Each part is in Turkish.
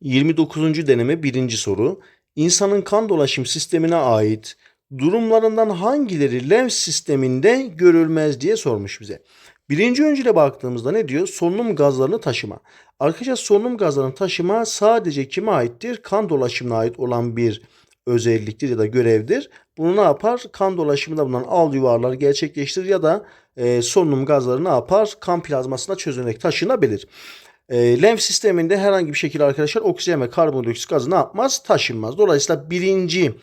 29. deneme 1. soru. İnsanın kan dolaşım sistemine ait durumlarından hangileri lenf sisteminde görülmez diye sormuş bize. Birinci öncüle baktığımızda ne diyor? Solunum gazlarını taşıma. Arkadaşlar solunum gazlarını taşıma sadece kime aittir? Kan dolaşımına ait olan bir özelliktir ya da görevdir. Bunu ne yapar? Kan dolaşımında bulunan al yuvarlar gerçekleştirir ya da e, solunum gazları ne yapar? Kan plazmasına çözünerek taşınabilir. E, lenf sisteminde herhangi bir şekilde arkadaşlar oksijen ve karbondioksit gazı ne yapmaz? Taşınmaz. Dolayısıyla birinci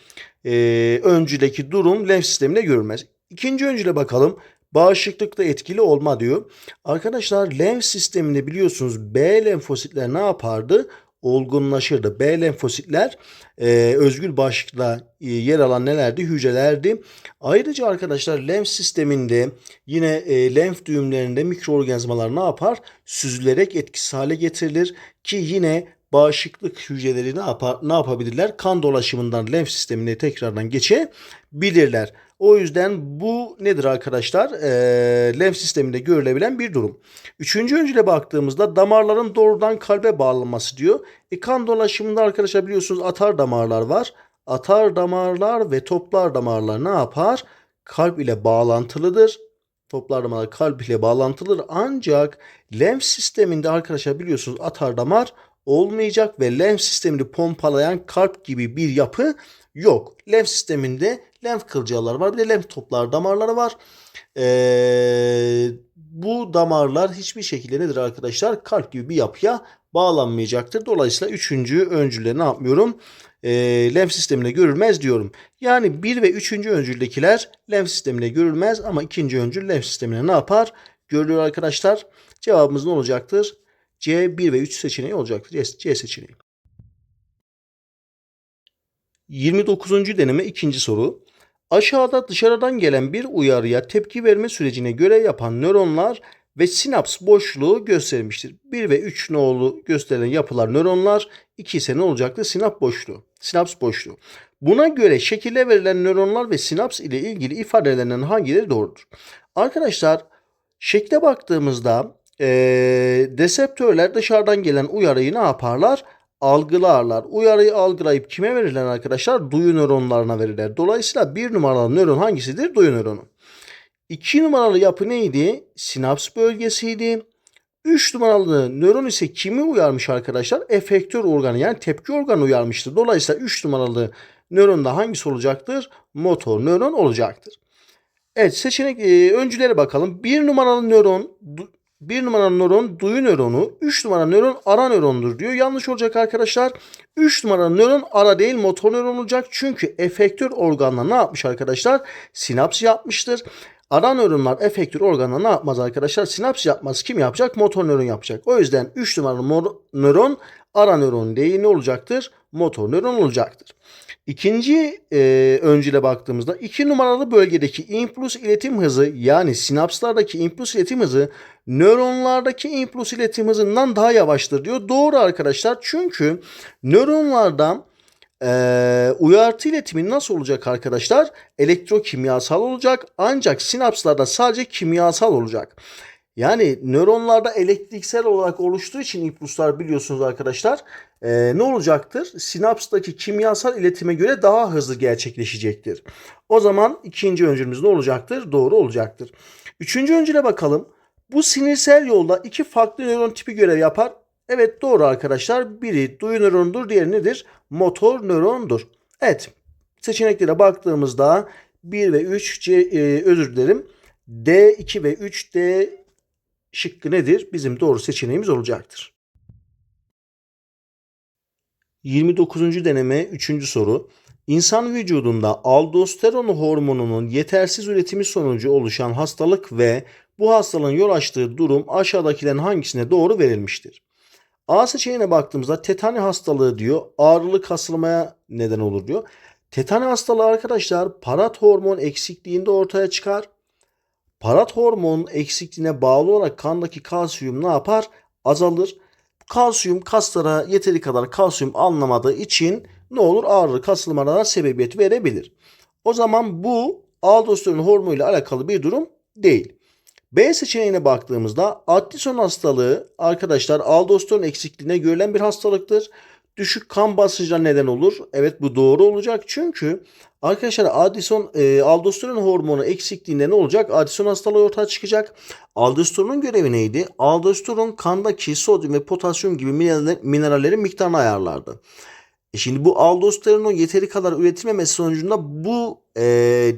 e, öncüdeki durum lenf sisteminde görülmez. İkinci öncüle bakalım. Bağışıklıkta etkili olma diyor. Arkadaşlar lenf sisteminde biliyorsunuz B lenfositler ne yapardı? Olgunlaşırdı. B lenfositler e, özgül bağışıklığa e, yer alan nelerdi? Hücrelerdi. Ayrıca arkadaşlar lenf sisteminde yine e, lenf düğümlerinde mikroorganizmalar ne yapar? Süzülerek etkisiz hale getirilir ki yine bağışıklık hücreleri ne yapar ne yapabilirler? Kan dolaşımından lenf sistemine tekrardan geçebilirler. O yüzden bu nedir arkadaşlar? E, lenf sisteminde görülebilen bir durum. Üçüncü öncüle baktığımızda damarların doğrudan kalbe bağlanması diyor. E, kan dolaşımında arkadaşlar biliyorsunuz atar damarlar var. Atar damarlar ve toplar damarlar ne yapar? Kalp ile bağlantılıdır. Toplar damarlar kalp ile bağlantılıdır. Ancak lenf sisteminde arkadaşlar biliyorsunuz atar damar olmayacak ve lenf sistemini pompalayan kalp gibi bir yapı yok. Lenf sisteminde lenf kılcalları var. Bir de lenf toplar damarları var. Ee, bu damarlar hiçbir şekilde nedir arkadaşlar? Kalp gibi bir yapıya bağlanmayacaktır. Dolayısıyla üçüncü öncüle ne yapmıyorum? E, lenf sistemine görülmez diyorum. Yani bir ve üçüncü öncüldekiler lenf sistemine görülmez ama ikinci öncül lenf sistemine ne yapar? Görülür arkadaşlar. Cevabımız ne olacaktır? C 1 ve 3 seçeneği olacaktır. C, C seçeneği. 29. deneme ikinci soru. Aşağıda dışarıdan gelen bir uyarıya tepki verme sürecine görev yapan nöronlar ve sinaps boşluğu gösterilmiştir. 1 ve 3 nolu gösterilen yapılar nöronlar, 2 ise ne olacaktır? Sinaps boşluğu. Sinaps boşluğu. Buna göre şekile verilen nöronlar ve sinaps ile ilgili ifadelerinden hangileri doğrudur? Arkadaşlar şekle baktığımızda e, reseptörler dışarıdan gelen uyarıyı ne yaparlar? Algılarlar. Uyarıyı algılayıp kime verirler arkadaşlar? Duyu nöronlarına verirler. Dolayısıyla bir numaralı nöron hangisidir? Duyu nöronu. İki numaralı yapı neydi? Sinaps bölgesiydi. Üç numaralı nöron ise kimi uyarmış arkadaşlar? Efektör organı yani tepki organı uyarmıştır. Dolayısıyla üç numaralı nöron da hangisi olacaktır? Motor nöron olacaktır. Evet seçenek e, öncülere bakalım. Bir numaralı nöron 1 numaralı nöron duyu nöronu, 3 numaralı nöron ara nörondur diyor. Yanlış olacak arkadaşlar. 3 numaralı nöron ara değil motor nöron olacak. Çünkü efektör organla ne yapmış arkadaşlar? Sinaps yapmıştır. Ara nöronlar efektör organla ne yapmaz arkadaşlar? Sinaps yapmaz. Kim yapacak? Motor nöron yapacak. O yüzden 3 numaralı nöron ara nöron değil ne olacaktır? Motor nöron olacaktır. İkinci e, öncüle baktığımızda iki numaralı bölgedeki impuls iletim hızı yani sinapslardaki impuls iletim hızı nöronlardaki impuls iletim hızından daha yavaştır diyor. Doğru arkadaşlar çünkü nöronlarda e, uyartı iletimi nasıl olacak arkadaşlar? Elektrokimyasal olacak ancak sinapslarda sadece kimyasal olacak. Yani nöronlarda elektriksel olarak oluştuğu için impulslar biliyorsunuz arkadaşlar e, ne olacaktır? Sinapstaki kimyasal iletime göre daha hızlı gerçekleşecektir. O zaman ikinci öncülümüz ne olacaktır? Doğru olacaktır. Üçüncü öncüle bakalım. Bu sinirsel yolda iki farklı nöron tipi görev yapar. Evet doğru arkadaşlar. Biri duyu nöronudur, diğeri nedir? Motor nörondur. Evet seçeneklere baktığımızda 1 ve 3 C, e, özür dilerim. D 2 ve 3 D şıkkı nedir? Bizim doğru seçeneğimiz olacaktır. 29. deneme 3. soru. İnsan vücudunda aldosteron hormonunun yetersiz üretimi sonucu oluşan hastalık ve bu hastalığın yol açtığı durum aşağıdakilerin hangisine doğru verilmiştir? A seçeneğine baktığımızda tetani hastalığı diyor. Ağrılı kasılmaya neden olur diyor. Tetani hastalığı arkadaşlar parat hormon eksikliğinde ortaya çıkar. Parat hormon eksikliğine bağlı olarak kandaki kalsiyum ne yapar? Azalır. Kalsiyum kaslara yeteri kadar kalsiyum alınamadığı için ne olur? Ağrı kasılmalara sebebiyet verebilir. O zaman bu aldosteron hormonu ile alakalı bir durum değil. B seçeneğine baktığımızda Addison hastalığı arkadaşlar aldosteron eksikliğine görülen bir hastalıktır. düşük kan basıncına neden olur. Evet bu doğru olacak çünkü arkadaşlar adison e, aldosteron hormonu eksikliğinde ne olacak? Adison hastalığı ortaya çıkacak. Aldosteronun görevi neydi? Aldosteron kandaki sodyum ve potasyum gibi mineraller, minerallerin miktarını ayarlardı. E şimdi bu aldosteronun yeteri kadar üretilmemesi sonucunda bu e,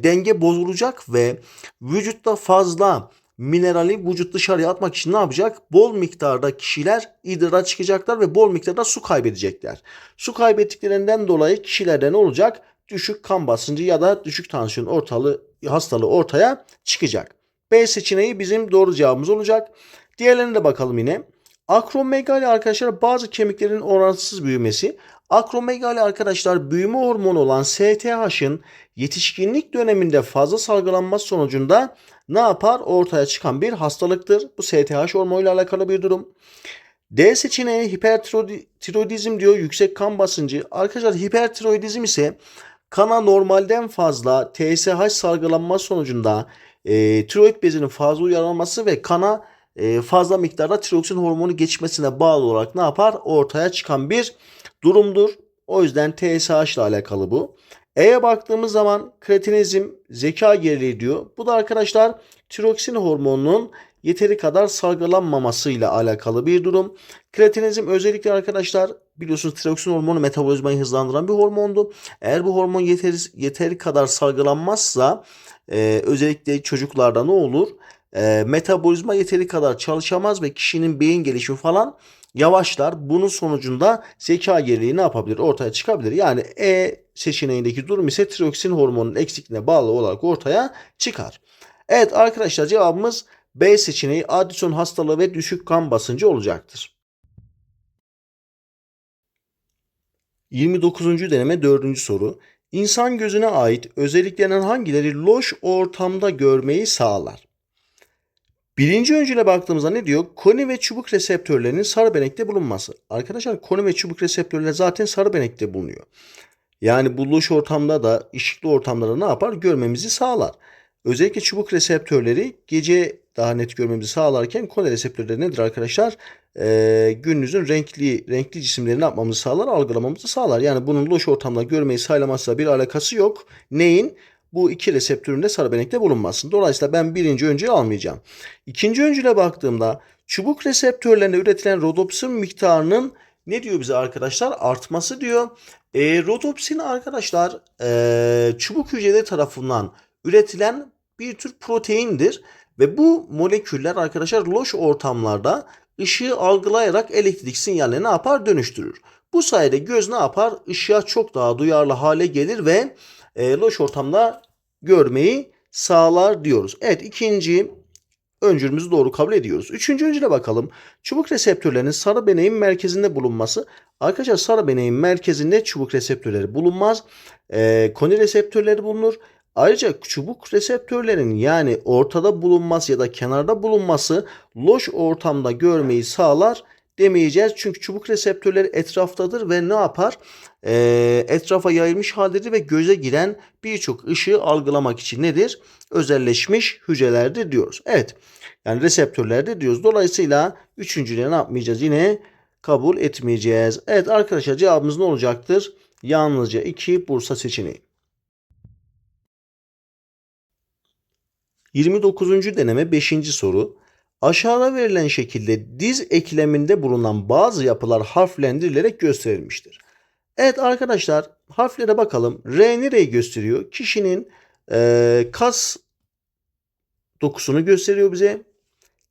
denge bozulacak ve vücutta fazla minerali vücut dışarıya atmak için ne yapacak? Bol miktarda kişiler idrara çıkacaklar ve bol miktarda su kaybedecekler. Su kaybettiklerinden dolayı kişilerde ne olacak? Düşük kan basıncı ya da düşük tansiyon ortalığı hastalığı ortaya çıkacak. B seçeneği bizim doğru cevabımız olacak. Diğerlerine de bakalım yine. Akromegali arkadaşlar bazı kemiklerin orantısız büyümesi. Akromegali arkadaşlar büyüme hormonu olan STH'ın yetişkinlik döneminde fazla salgılanması sonucunda ne yapar? Ortaya çıkan bir hastalıktır. Bu STH hormonuyla alakalı bir durum. D seçeneği hipertiroidizm diyor. Yüksek kan basıncı. Arkadaşlar hipertiroidizm ise kana normalden fazla TSH salgılanması sonucunda e, tiroid bezinin fazla uyarılması ve kana e, fazla miktarda tiroksin hormonu geçmesine bağlı olarak ne yapar? Ortaya çıkan bir durumdur. O yüzden TSH ile alakalı bu. E'ye baktığımız zaman kreatinizm zeka geriliği diyor. Bu da arkadaşlar tiroksin hormonunun yeteri kadar salgılanmamasıyla alakalı bir durum. Kreatinizm özellikle arkadaşlar biliyorsunuz tiroksin hormonu metabolizmayı hızlandıran bir hormondu. Eğer bu hormon yeteri, yeteri kadar salgılanmazsa e, özellikle çocuklarda ne olur? E, metabolizma yeteri kadar çalışamaz ve kişinin beyin gelişimi falan yavaşlar. Bunun sonucunda zeka geriliği ne yapabilir? Ortaya çıkabilir. Yani E seçeneğindeki durum ise tiroksin hormonunun eksikliğine bağlı olarak ortaya çıkar. Evet arkadaşlar cevabımız B seçeneği Addison hastalığı ve düşük kan basıncı olacaktır. 29. deneme 4. soru. İnsan gözüne ait özelliklerinden hangileri loş ortamda görmeyi sağlar? Birinci öncüle baktığımızda ne diyor? Koni ve çubuk reseptörlerinin sarı benekte bulunması. Arkadaşlar koni ve çubuk reseptörler zaten sarı benekte bulunuyor. Yani bu loş ortamda da ışıklı ortamda da ne yapar? Görmemizi sağlar. Özellikle çubuk reseptörleri gece daha net görmemizi sağlarken koni reseptörleri nedir arkadaşlar? Ee, gününüzün renkli renkli cisimlerini yapmamızı sağlar, algılamamızı sağlar. Yani bunun loş ortamda görmeyi sağlamasıyla bir alakası yok. Neyin? Bu iki reseptöründe sarı benekte bulunmasın. Dolayısıyla ben birinci öncüyü almayacağım. İkinci öncüle baktığımda çubuk reseptörlerinde üretilen rodopsin miktarının ne diyor bize arkadaşlar? Artması diyor. E, rodopsin arkadaşlar e, çubuk hücreleri tarafından üretilen bir tür proteindir. Ve bu moleküller arkadaşlar loş ortamlarda ışığı algılayarak elektrik sinyaline ne yapar? Dönüştürür. Bu sayede göz ne yapar? Işığa çok daha duyarlı hale gelir ve e, loş ortamda görmeyi sağlar diyoruz. Evet ikinci öncülümüzü doğru kabul ediyoruz. Üçüncü öncüle bakalım. Çubuk reseptörlerinin sarı beneğin merkezinde bulunması. Arkadaşlar sarı beneğin merkezinde çubuk reseptörleri bulunmaz. E, koni reseptörleri bulunur. Ayrıca çubuk reseptörlerin yani ortada bulunması ya da kenarda bulunması loş ortamda görmeyi sağlar demeyeceğiz. Çünkü çubuk reseptörleri etraftadır ve ne yapar? Ee, etrafa yayılmış haldedir ve göze giren birçok ışığı algılamak için nedir? Özelleşmiş hücrelerdir diyoruz. Evet. Yani reseptörlerde diyoruz. Dolayısıyla üçüncüleri ne yapmayacağız? Yine kabul etmeyeceğiz. Evet arkadaşlar cevabımız ne olacaktır? Yalnızca 2 Bursa seçeneği. 29. deneme 5. soru. Aşağıda verilen şekilde diz ekleminde bulunan bazı yapılar harflendirilerek gösterilmiştir. Evet arkadaşlar harflere bakalım. R nereyi gösteriyor? Kişinin e, kas dokusunu gösteriyor bize.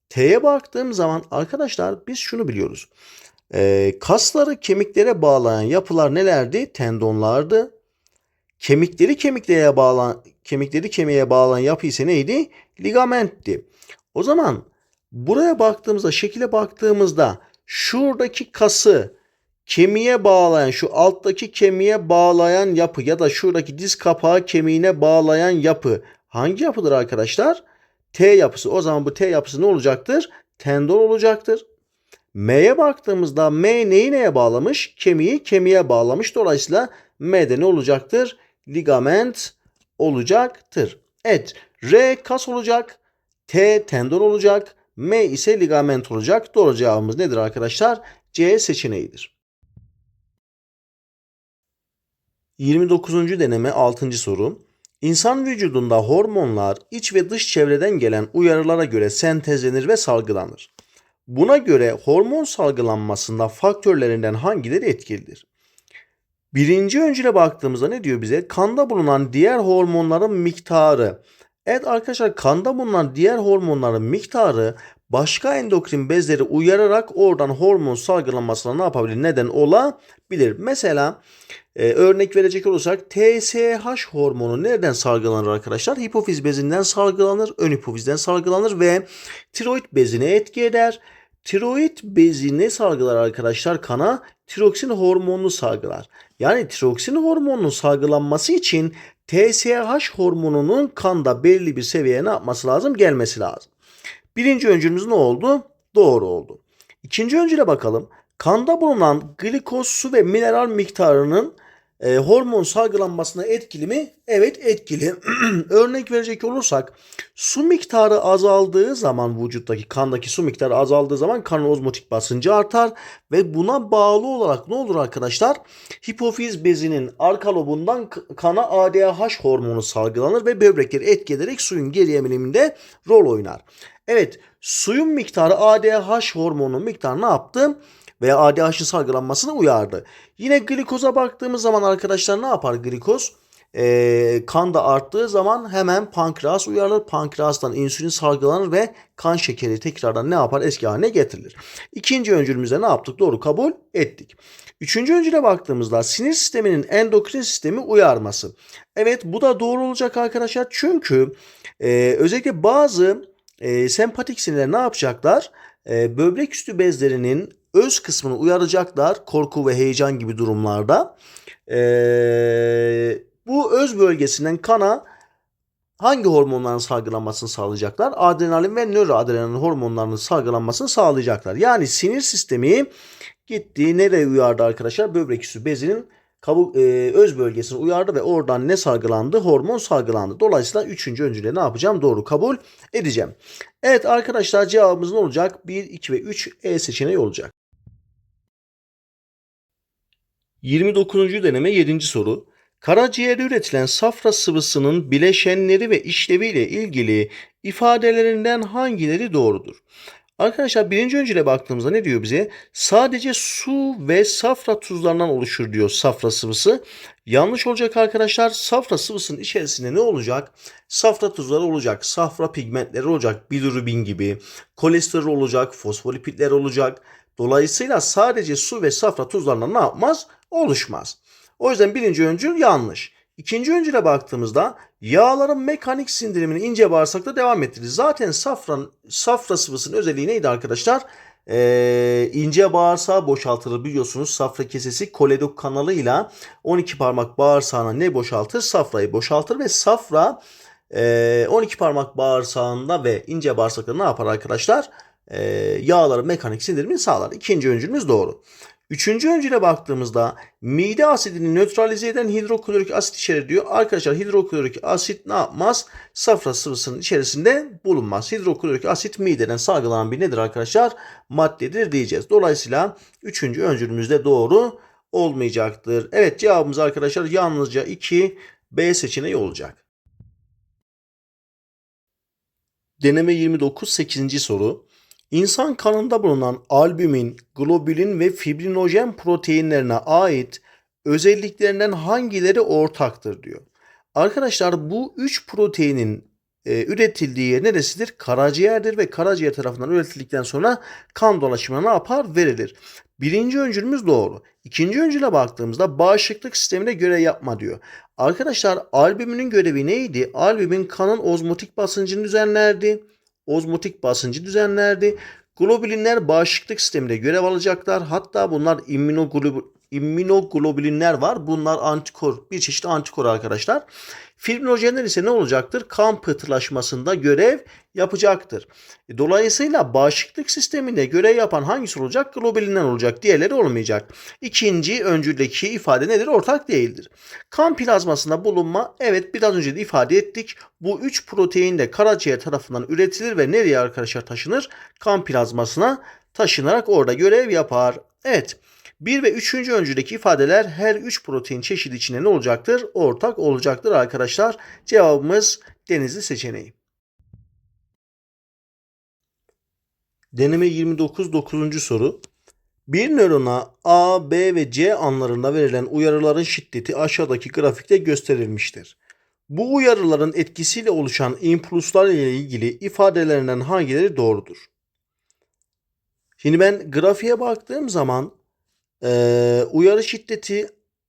T'ye baktığım zaman arkadaşlar biz şunu biliyoruz. E, kasları kemiklere bağlayan yapılar nelerdi? Tendonlardı. Kemikleri kemiklere bağlayan kemikleri kemiğe bağlayan yapı ise neydi? Ligamentti. O zaman Buraya baktığımızda, şekile baktığımızda şuradaki kası kemiğe bağlayan, şu alttaki kemiğe bağlayan yapı ya da şuradaki diz kapağı kemiğine bağlayan yapı hangi yapıdır arkadaşlar? T yapısı. O zaman bu T yapısı ne olacaktır? Tendon olacaktır. M'ye baktığımızda M neyi neye bağlamış? Kemiği kemiğe bağlamış. Dolayısıyla M'de ne olacaktır? Ligament olacaktır. Evet. R kas olacak. T tendon olacak. M ise ligament olacak. Doğru cevabımız nedir arkadaşlar? C seçeneğidir. 29. deneme 6. soru. İnsan vücudunda hormonlar iç ve dış çevreden gelen uyarılara göre sentezlenir ve salgılanır. Buna göre hormon salgılanmasında faktörlerinden hangileri etkilidir? Birinci öncüle baktığımızda ne diyor bize? Kanda bulunan diğer hormonların miktarı. Evet arkadaşlar kanda bulunan diğer hormonların miktarı başka endokrin bezleri uyararak oradan hormon salgılanmasına ne yapabilir? Neden olabilir? Mesela e, örnek verecek olursak TSH hormonu nereden salgılanır arkadaşlar? Hipofiz bezinden salgılanır, ön hipofizden salgılanır ve tiroid bezine etki eder. Tiroid bezi ne salgılar arkadaşlar? Kana tiroksin hormonunu salgılar. Yani tiroksin hormonunun salgılanması için TSH hormonunun kanda belli bir seviyeye ne yapması lazım? Gelmesi lazım. Birinci öncülümüz ne oldu? Doğru oldu. İkinci öncüle bakalım. Kanda bulunan glikoz, su ve mineral miktarının e, hormon salgılanmasına etkili mi? Evet etkili. Örnek verecek olursak su miktarı azaldığı zaman vücuttaki kandaki su miktarı azaldığı zaman kanın ozmotik basıncı artar ve buna bağlı olarak ne olur arkadaşlar? Hipofiz bezinin arka lobundan kana ADH hormonu salgılanır ve böbrekleri etki ederek suyun geri emiliminde rol oynar. Evet suyun miktarı ADH hormonunun miktarı ne yaptı? Veya ADH'ın salgılanmasını uyardı. Yine glikoza baktığımız zaman arkadaşlar ne yapar glikoz? Ee, kan da arttığı zaman hemen pankreas uyarılır. Pankreastan insülin salgılanır ve kan şekeri tekrardan ne yapar? Eski haline getirilir. İkinci öncülümüzde ne yaptık? Doğru kabul ettik. Üçüncü öncüle baktığımızda sinir sisteminin endokrin sistemi uyarması. Evet bu da doğru olacak arkadaşlar. Çünkü e, özellikle bazı e, sempatik sinirler ne yapacaklar? E, böbrek üstü bezlerinin öz kısmını uyaracaklar korku ve heyecan gibi durumlarda. E, bu öz bölgesinden kana hangi hormonların salgılanmasını sağlayacaklar? Adrenalin ve nöroadrenalin hormonlarının salgılanmasını sağlayacaklar. Yani sinir sistemi gitti nereye uyardı arkadaşlar? Böbrek üstü bezinin kabuk, e, öz bölgesini uyardı ve oradan ne salgılandı? Hormon salgılandı. Dolayısıyla üçüncü öncüle ne yapacağım? Doğru kabul edeceğim. Evet arkadaşlar cevabımız ne olacak? 1, 2 ve 3 E seçeneği olacak. 29. deneme 7. soru. Karaciğerde üretilen safra sıvısının bileşenleri ve işleviyle ilgili ifadelerinden hangileri doğrudur? Arkadaşlar birinci öncüle baktığımızda ne diyor bize? Sadece su ve safra tuzlarından oluşur diyor safra sıvısı. Yanlış olacak arkadaşlar. Safra sıvısının içerisinde ne olacak? Safra tuzları olacak, safra pigmentleri olacak, bilirubin gibi, kolesterol olacak, fosfolipidler olacak. Dolayısıyla sadece su ve safra tuzlarından ne yapmaz? Oluşmaz. O yüzden birinci öncül yanlış. İkinci öncüle baktığımızda yağların mekanik sindirimini ince bağırsakta devam ettirir. Zaten safra, safra sıvısının özelliği neydi arkadaşlar? Ee, ince bağırsağı boşaltılır biliyorsunuz. Safra kesesi koledok kanalıyla 12 parmak bağırsağına ne boşaltır? Safrayı boşaltır ve safra e, 12 parmak bağırsağında ve ince bağırsakta ne yapar arkadaşlar? E, yağların mekanik sindirimini sağlar. İkinci öncülümüz doğru. Üçüncü öncüle baktığımızda mide asidini nötralize eden hidroklorik asit içerir diyor. Arkadaşlar hidroklorik asit ne yapmaz? Safra sıvısının içerisinde bulunmaz. Hidroklorik asit mideden salgılanan bir nedir arkadaşlar? Maddedir diyeceğiz. Dolayısıyla üçüncü öncülümüzde doğru olmayacaktır. Evet cevabımız arkadaşlar yalnızca 2 B seçeneği olacak. Deneme 29 8. soru. İnsan kanında bulunan albümin, globulin ve fibrinojen proteinlerine ait özelliklerinden hangileri ortaktır diyor. Arkadaşlar bu üç proteinin e, üretildiği yer neresidir? Karaciğerdir ve karaciğer tarafından üretildikten sonra kan dolaşımına ne yapar? Verilir. Birinci öncülümüz doğru. İkinci öncüle baktığımızda bağışıklık sistemine göre yapma diyor. Arkadaşlar albüminin görevi neydi? Albümin kanın ozmotik basıncını düzenlerdi ozmotik basıncı düzenlerdi. Globulinler bağışıklık sisteminde görev alacaklar. Hatta bunlar immünoglobulinler var. Bunlar antikor, bir çeşit antikor arkadaşlar. Fibrinojenler ise ne olacaktır? Kan pıhtılaşmasında görev yapacaktır. E, Dolayısıyla bağışıklık sisteminde görev yapan hangisi olacak? Globulinler olacak. Diğerleri olmayacak. İkinci öncüldeki ifade nedir? Ortak değildir. Kan plazmasında bulunma evet biraz önce de ifade ettik. Bu üç protein de karaciğer tarafından üretilir ve nereye arkadaşlar taşınır? Kan plazmasına taşınarak orada görev yapar. Evet. 1 ve 3. öncüdeki ifadeler her 3 protein çeşidi içinde ne olacaktır? Ortak olacaktır arkadaşlar. Cevabımız denizli seçeneği. Deneme 29 9. soru. Bir nörona A, B ve C anlarında verilen uyarıların şiddeti aşağıdaki grafikte gösterilmiştir. Bu uyarıların etkisiyle oluşan impulslar ile ilgili ifadelerinden hangileri doğrudur? Şimdi ben grafiğe baktığım zaman eee, uyarı şiddeti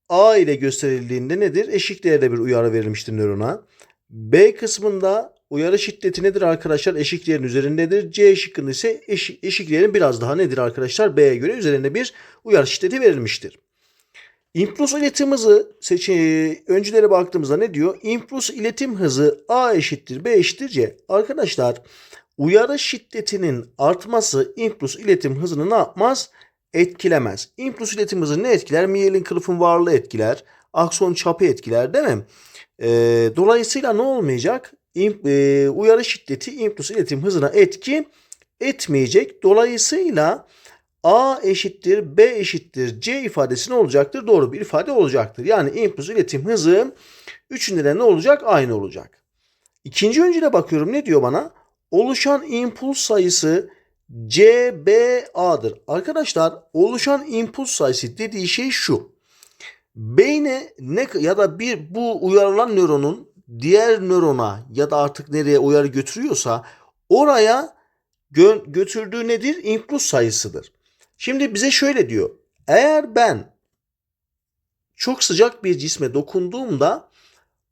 A ile gösterildiğinde nedir? Eşik değerde bir uyarı verilmiştir nörona. B kısmında uyarı şiddeti nedir arkadaşlar? Eşik değerin üzerindedir. C şıkkında ise eşik, eşik değerin biraz daha nedir arkadaşlar? B'ye göre üzerinde bir uyarı şiddeti verilmiştir. İmpuls iletim hızı öncülere baktığımızda ne diyor? İmpuls iletim hızı A eşittir B eşittir C. Arkadaşlar uyarı şiddetinin artması impuls iletim hızını ne yapmaz? Etkilemez. İmpuls iletim ne etkiler? Miyelin kılıfın varlığı etkiler. Akson çapı etkiler değil mi? Ee, dolayısıyla ne olmayacak? İm- e, uyarı şiddeti impuls iletim hızına etki etmeyecek. Dolayısıyla A eşittir B eşittir C ifadesi ne olacaktır? Doğru bir ifade olacaktır. Yani impuls iletim hızı üçünde de ne olacak? Aynı olacak. İkinci öncüle bakıyorum ne diyor bana? Oluşan impuls sayısı CBA'dır. Arkadaşlar oluşan impuls sayısı dediği şey şu. Beyne ne ya da bir bu uyarılan nöronun diğer nörona ya da artık nereye uyarı götürüyorsa oraya gö- götürdüğü nedir? İmpuls sayısıdır. Şimdi bize şöyle diyor. Eğer ben çok sıcak bir cisme dokunduğumda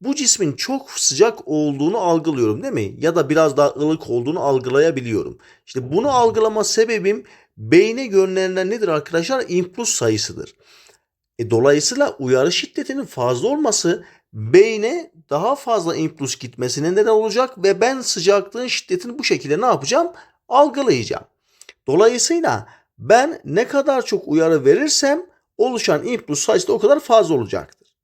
bu cismin çok sıcak olduğunu algılıyorum değil mi? Ya da biraz daha ılık olduğunu algılayabiliyorum. İşte bunu algılama sebebim beyne gönderilen nedir arkadaşlar? İmpuls sayısıdır. E, dolayısıyla uyarı şiddetinin fazla olması beyne daha fazla impuls gitmesine neden olacak ve ben sıcaklığın şiddetini bu şekilde ne yapacağım? Algılayacağım. Dolayısıyla ben ne kadar çok uyarı verirsem oluşan impuls sayısı da o kadar fazla olacaktır.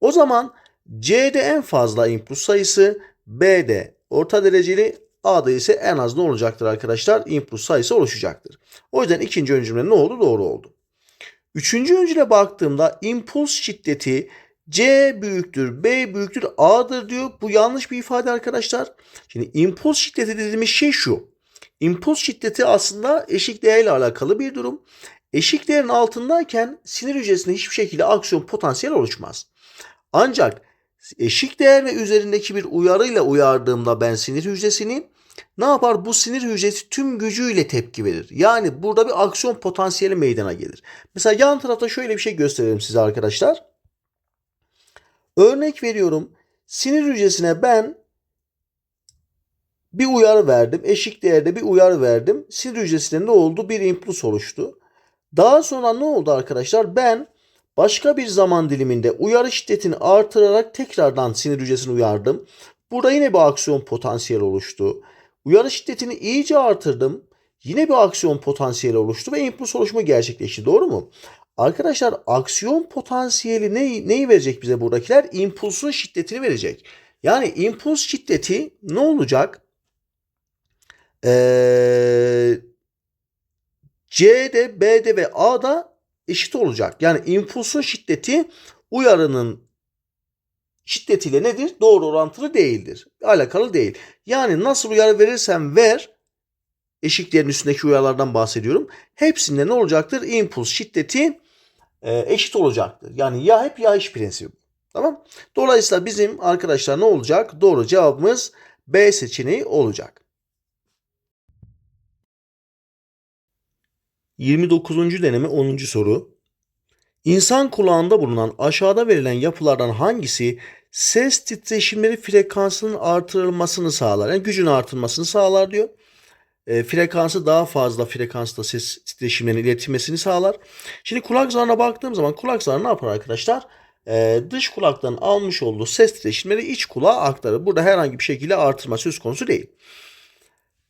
O zaman C'de en fazla impuls sayısı, B'de orta dereceli, A'da ise en az ne olacaktır arkadaşlar? İmpuls sayısı oluşacaktır. O yüzden ikinci öncümle ne oldu? Doğru oldu. Üçüncü öncüle baktığımda impuls şiddeti C büyüktür, B büyüktür, A'dır diyor. Bu yanlış bir ifade arkadaşlar. Şimdi impuls şiddeti dediğimiz şey şu. İmpuls şiddeti aslında eşik değerle alakalı bir durum. Eşik değerin altındayken sinir hücresinde hiçbir şekilde aksiyon potansiyel oluşmaz. Ancak eşik değer ve üzerindeki bir uyarıyla uyardığımda ben sinir hücresini ne yapar? Bu sinir hücresi tüm gücüyle tepki verir. Yani burada bir aksiyon potansiyeli meydana gelir. Mesela yan tarafta şöyle bir şey gösterelim size arkadaşlar. Örnek veriyorum. Sinir hücresine ben bir uyarı verdim. Eşik değerde bir uyarı verdim. Sinir hücresinde ne oldu? Bir impuls oluştu. Daha sonra ne oldu arkadaşlar? Ben başka bir zaman diliminde uyarı şiddetini artırarak tekrardan sinir hücresini uyardım. Burada yine bir aksiyon potansiyeli oluştu. Uyarı şiddetini iyice artırdım. Yine bir aksiyon potansiyeli oluştu ve impuls oluşumu gerçekleşti. Doğru mu? Arkadaşlar aksiyon potansiyeli ne, neyi verecek bize buradakiler? İmpulsun şiddetini verecek. Yani impuls şiddeti ne olacak? Ee, C'de, B'de ve A'da eşit olacak. Yani impulsun şiddeti uyarının şiddetiyle nedir? Doğru orantılı değildir. Alakalı değil. Yani nasıl uyarı verirsen ver eşiklerin üstündeki uyarılardan bahsediyorum. Hepsinde ne olacaktır? Impuls şiddeti e, eşit olacaktır. Yani ya hep ya hiç prensibi. Tamam? Dolayısıyla bizim arkadaşlar ne olacak? Doğru cevabımız B seçeneği olacak. 29. deneme 10. soru. İnsan kulağında bulunan aşağıda verilen yapılardan hangisi ses titreşimleri frekansının artırılmasını sağlar? Yani gücün artırılmasını sağlar diyor. E, frekansı daha fazla frekansta ses titreşimlerinin iletilmesini sağlar. Şimdi kulak zarına baktığım zaman kulak zarı ne yapar arkadaşlar? E, dış kulaktan almış olduğu ses titreşimleri iç kulağa aktarır. Burada herhangi bir şekilde artırma söz konusu değil.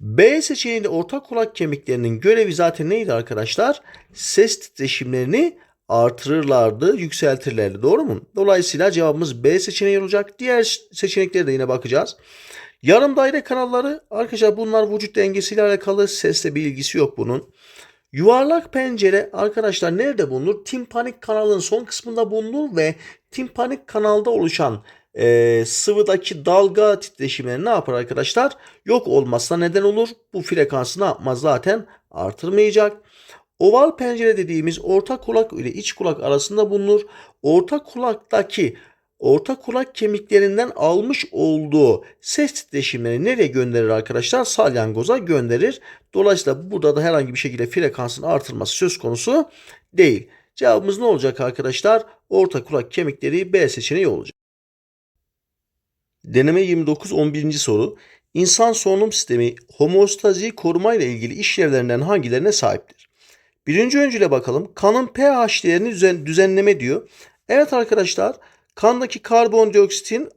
B seçeneğinde orta kulak kemiklerinin görevi zaten neydi arkadaşlar? Ses titreşimlerini artırırlardı, yükseltirlerdi. Doğru mu? Dolayısıyla cevabımız B seçeneği olacak. Diğer seçeneklere de yine bakacağız. Yarım daire kanalları arkadaşlar bunlar vücut dengesiyle alakalı sesle bir ilgisi yok bunun. Yuvarlak pencere arkadaşlar nerede bulunur? Timpanik kanalın son kısmında bulunur ve timpanik kanalda oluşan e, sıvıdaki dalga titreşimleri ne yapar arkadaşlar? Yok olmasına neden olur. Bu frekansı ne yapmaz zaten? Artırmayacak. Oval pencere dediğimiz orta kulak ile iç kulak arasında bulunur. Orta kulaktaki orta kulak kemiklerinden almış olduğu ses titreşimleri nereye gönderir arkadaşlar? Salyangoza gönderir. Dolayısıyla burada da herhangi bir şekilde frekansın artırması söz konusu değil. Cevabımız ne olacak arkadaşlar? Orta kulak kemikleri B seçeneği olacak. Deneme 29 11. soru. İnsan solunum sistemi homeostaziyi koruma ile ilgili işlevlerinden hangilerine sahiptir? Birinci öncüle bakalım. Kanın pH değerini düzen, düzenleme diyor. Evet arkadaşlar kandaki karbondioksitin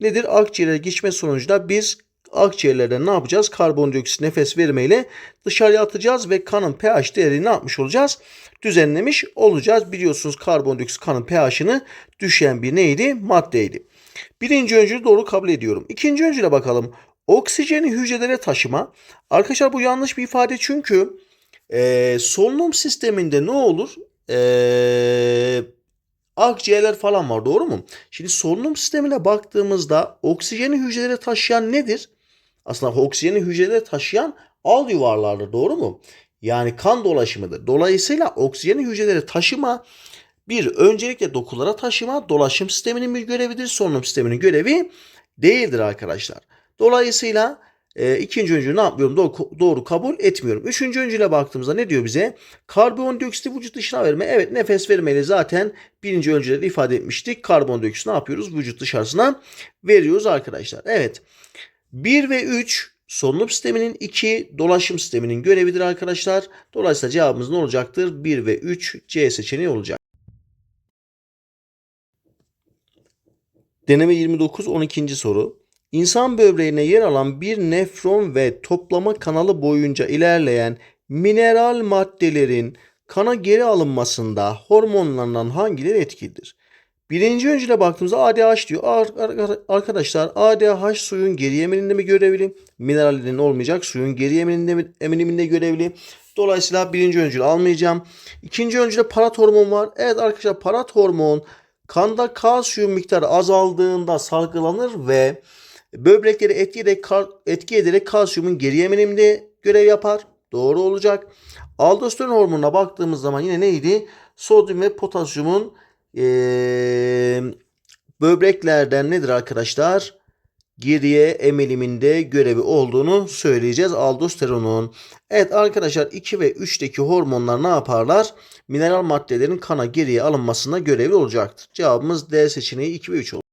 nedir? Akciğere geçme sonucunda biz akciğerlerden ne yapacağız? Karbondioksit nefes vermeyle dışarıya atacağız ve kanın pH değerini ne yapmış olacağız? Düzenlemiş olacağız. Biliyorsunuz karbondioksit kanın pH'ını düşen bir neydi? Maddeydi. Birinci öncülü doğru kabul ediyorum. İkinci öncüle bakalım. Oksijeni hücrelere taşıma. Arkadaşlar bu yanlış bir ifade çünkü e, solunum sisteminde ne olur? E, akciğerler falan var doğru mu? Şimdi solunum sistemine baktığımızda oksijeni hücrelere taşıyan nedir? Aslında oksijeni hücrelere taşıyan al yuvarlardır doğru mu? Yani kan dolaşımıdır. Dolayısıyla oksijeni hücrelere taşıma bir öncelikle dokulara taşıma dolaşım sisteminin bir görevidir. Solunum sisteminin görevi değildir arkadaşlar. Dolayısıyla e, ikinci öncülü ne yapmıyorum? Doğru, doğru kabul etmiyorum. Üçüncü öncüle baktığımızda ne diyor bize? Karbondioksiti vücut dışına verme. Evet nefes vermeyle zaten birinci öncülerde ifade etmiştik. Karbondioksit ne yapıyoruz? Vücut dışarısına veriyoruz arkadaşlar. Evet. 1 ve 3 solunum sisteminin 2 dolaşım sisteminin görevidir arkadaşlar. Dolayısıyla cevabımız ne olacaktır? 1 ve 3 C seçeneği olacak. Deneme 29 12. soru. İnsan böbreğine yer alan bir nefron ve toplama kanalı boyunca ilerleyen mineral maddelerin kana geri alınmasında hormonlarından hangileri etkilidir? Birinci öncüle baktığımızda ADH diyor. Arkadaşlar ADH suyun geri eminiminde mi görevli? Minerallerin olmayacak suyun geri eminiminde görevli. Dolayısıyla birinci öncül almayacağım. İkinci öncüle parat hormon var. Evet arkadaşlar parat hormon kanda kalsiyum miktarı azaldığında salgılanır ve böbrekleri etki ederek, etki ederek kalsiyumun geri eminiminde görev yapar. Doğru olacak. Aldosteron hormonuna baktığımız zaman yine neydi? Sodyum ve potasyumun ee, böbreklerden nedir arkadaşlar? Geriye emiliminde görevi olduğunu söyleyeceğiz aldosteronun. Evet arkadaşlar 2 ve 3'teki hormonlar ne yaparlar? Mineral maddelerin kana geriye alınmasına görevli olacaktır. Cevabımız D seçeneği 2 ve 3 olur.